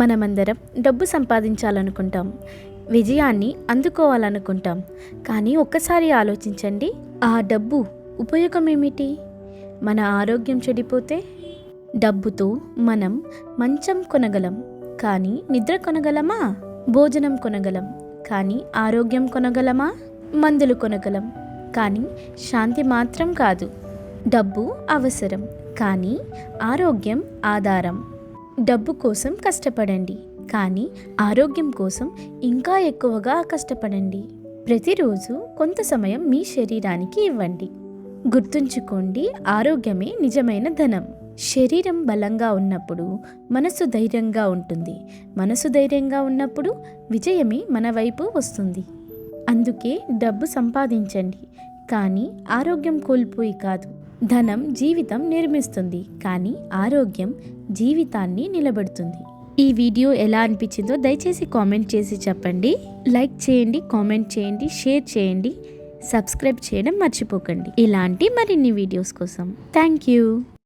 మనమందరం డబ్బు సంపాదించాలనుకుంటాం విజయాన్ని అందుకోవాలనుకుంటాం. కానీ ఒక్కసారి ఆలోచించండి ఆ డబ్బు ఉపయోగం ఏమిటి మన ఆరోగ్యం చెడిపోతే డబ్బుతో మనం మంచం కొనగలం కానీ నిద్ర కొనగలమా? భోజనం కొనగలం కానీ ఆరోగ్యం కొనగలమా? మందులు కొనగలం కానీ శాంతి మాత్రం కాదు. డబ్బు అవసరం కానీ ఆరోగ్యం ఆధారం. డబ్బు కోసం కష్టపడండి కానీ ఆరోగ్యం కోసం ఇంకా ఎక్కువగా కష్టపడండి. ప్రతిరోజు కొంత సమయం మీ శరీరానికి ఇవ్వండి. గుర్తుంచుకోండి ఆరోగ్యమే నిజమైన ధనం. శరీరం బలంగా ఉన్నప్పుడు మనసు ధైర్యంగా ఉంటుంది. మనసు ధైర్యంగా ఉన్నప్పుడు విజయమే మన వైపు వస్తుంది. అందుకే డబ్బు సంపాదించండి కానీ ఆరోగ్యం కోల్పోయి కాదు. ధనం జీవితం నిర్మిస్తుంది కానీ ఆరోగ్యం జీవితాన్ని నిలబెడుతుంది. ఈ వీడియో ఎలా అనిపించిందో దయచేసి కామెంట్ చేసి చెప్పండి. లైక్ చేయండి కామెంట్ చేయండి షేర్ చేయండి సబ్స్క్రైబ్ చేయడం మర్చిపోకండి. ఇలాంటి మరిన్ని వీడియోస్ కోసం థ్యాంక్ యూ.